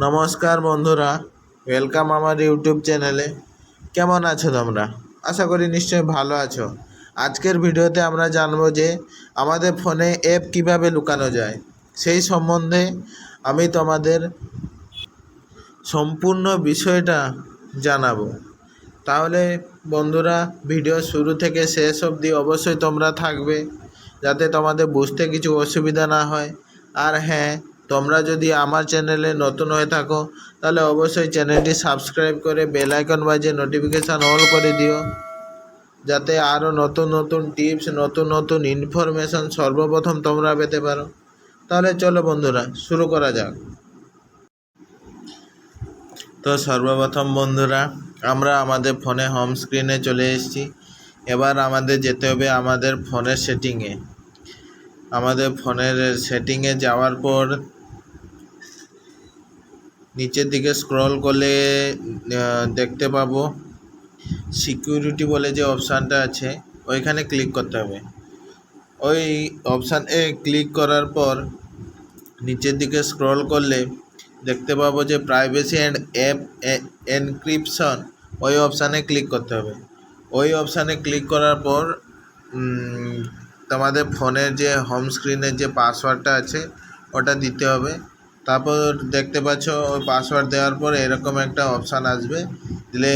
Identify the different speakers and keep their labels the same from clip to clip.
Speaker 1: নমস্কার বন্ধুরা ওয়েলকাম আমার ইউটিউব চ্যানেলে। কেমন আছো তোমরা? আশা করি নিশ্চয়ই ভালো আছো। আজকের ভিডিওতে আমরা জানব যে আমাদের ফোনে অ্যাপ কীভাবে লুকানো যায়, সেই সম্বন্ধে আমি তোমাদের সম্পূর্ণ বিষয়টা জানাব। তাহলে বন্ধুরা, ভিডিও শুরু থেকে শেষ অবধি অবশ্যই তোমরা থাকবে, যাতে তোমাদের বুঝতে কিছু অসুবিধা না হয়। আর হ্যাঁ তোমরা যদি আমার চ্যানেলে নতুন হয়ে থাকো, তাহলে অবশ্যই চ্যানেলটি সাবস্ক্রাইব করে বেল আইকন বাজিয়ে নোটিফিকেশান অল করে দিও, যাতে আরও নতুন নতুন টিপস, নতুন নতুন ইনফরমেশন সর্বপ্রথম তোমরা পেতে পারো। তাহলে চলো বন্ধুরা, শুরু করা যাক। তো সর্বপ্রথম বন্ধুরা, আমরা আমাদের ফোনে হোম স্ক্রিনে চলে এসেছি। এবার আমাদের যেতে হবে আমাদের ফোনের সেটিংয়ে আমাদের ফোনের সেটিংয়ে যাওয়ার পর নিচের দিকে স্ক্রল করলে দেখতে পাবো। সিকিউরিটি বলে যে অপশানটা আছে, ওইখানে ক্লিক করতে হবে। ওই অপশানে ক্লিক করার পর, নিচের দিকে স্ক্রল করলে দেখতে পাবো যে প্রাইভেসি অ্যান্ড অ্যাপ এনক্রিপশন ওই অপশানে ক্লিক করতে হবে। ওই অপশানে ক্লিক করার পর তোমাদের ফোনের যে হোম স্ক্রিনের যে পাসওয়ার্ডটা আছে, ওটা দিতে হবে। তারপর দেখতে পাচ্ছ, ওই পাসওয়ার্ড দেওয়ার পর এরকম একটা অপশান আসবে। দিলে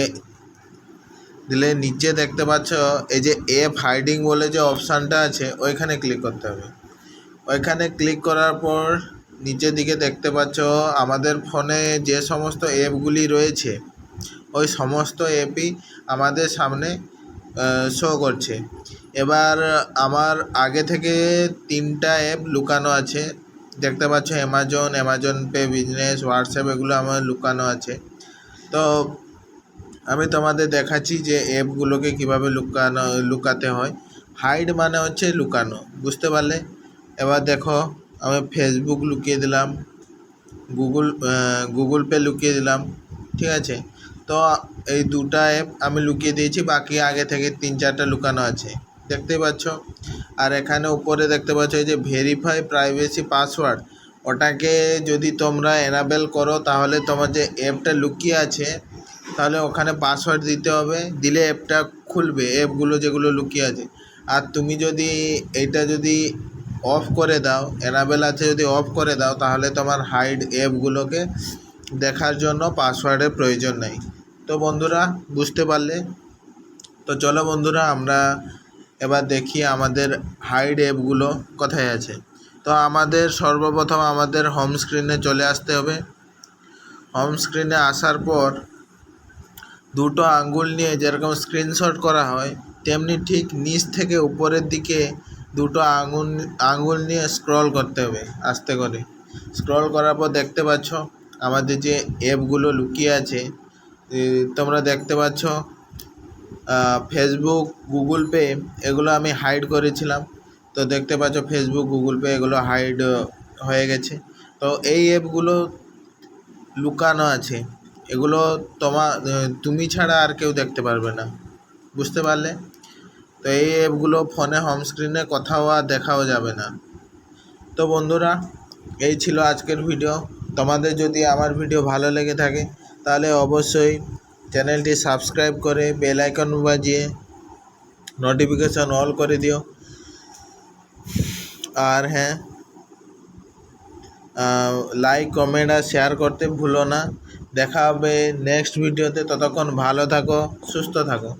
Speaker 1: দিলে নিচে দেখতে পাচ্ছ, এই যে অ্যাপ হাইডিং বলে যে অপশানটা আছে, ওইখানে ক্লিক করতে হবে। ওইখানে ক্লিক করার পর নিচের দিকে দেখতে পাচ্ছ, আমাদের ফোনে যে সমস্ত অ্যাপগুলি রয়েছে, ওই সমস্ত অ্যাপই আমাদের সামনে শো করছে। এবার আমার আগে থেকে তিনটা অ্যাপ লুকানো আছে দেখতে পাচ্ছ Amazon Amazon Pay business WhatsApp এগুলো আমার লুকানো আছে। তো আমি তোমাদের দেখাচ্ছি যে অ্যাপগুলোকে কীভাবে লুকানো, লুকাতে হয়। হাইড মানে হচ্ছে লুকানো, বুঝতে পারলে? এবার দেখো, আমি ফেসবুক লুকিয়ে দিলাম গুগল গুগল পে লুকিয়ে দিলাম, ঠিক আছে? তো এই দুটা অ্যাপ আমি লুকিয়ে দিয়েছি, বাকি আগে থেকে তিন চারটা লুকানো আছে। দেখতেই পাচ্ছ। আর এখানে উপরে দেখতে পাচ্ছ এই যে ভেরিফাই প্রাইভেসি পাসওয়ার্ড ওটাকে যদি তোমরা এনাবেল করো, তাহলে তোমার যে অ্যাপটা লুকিয়ে আছে, তাহলে ওখানে পাসওয়ার্ড দিতে হবে। দিলে অ্যাপটা খুলবে অ্যাপগুলো যেগুলো লুকিয়ে আছে। আর তুমি যদি এইটা যদি অফ করে দাও এনাবেল আছে যদি অফ করে দাও, তাহলে তোমার হাইড অ্যাপগুলোকে দেখার জন্য পাসওয়ার্ডের প্রয়োজন নেই। তো বন্ধুরা, বুঝতে পারলে? তো চলো বন্ধুরা, আমরা এবার দেখি আমাদের হাইড অ্যাপগুলো কোথায় আছে। তো আমাদের সর্বপ্রথম আমাদের হোম স্ক্রিনে চলে আসতে হবে। হোম স্ক্রিনে আসার পর দুটো আঙ্গুল নিয়ে যেরকম স্ক্রিনশট করা হয়, তেমনি ঠিক নিচ থেকে উপরের দিকে দুটো আঙুল আঙুল নিয়ে স্ক্রল করতে হবে আস্তে করে। স্ক্রল করার পর দেখতে পাচ্ছ আমাদের যে অ্যাপগুলো লুকিয়ে আছে তোমরা দেখতে পাচ্ছ ফেসবুক গুগল পে এগুলো আমি হাইড করেছিলাম। তো দেখতে পাচ্ছ ফেসবুক গুগল পে এগুলো হাইড হয়ে গেছে। তো এই অ্যাপগুলো লুকানো আছে। এগুলো তোমা, তুমি ছাড়া আর কেউ দেখতে পারবে না। বুঝতে পারলে? তো এই অ্যাপগুলো ফোনে হোম স্ক্রিনে কোথাও আর দেখাও যাবে না। তো বন্ধুরা, এই ছিল আজকের ভিডিও তোমাদের যদি আমার ভিডিও ভালো লেগে থাকে, তাহলে অবশ্যই চ্যানেলটি সাবস্ক্রাইব করে বেল আইকন বাজিয়ে নোটিফিকেশন অল করে দিও আর হ্যাঁ লাইক কমেন্ট আর শেয়ার করতে ভুলো না দেখা হবে নেক্সট ভিডিওতে ততক্ষণ ভালো থাকো সুস্থ থাকো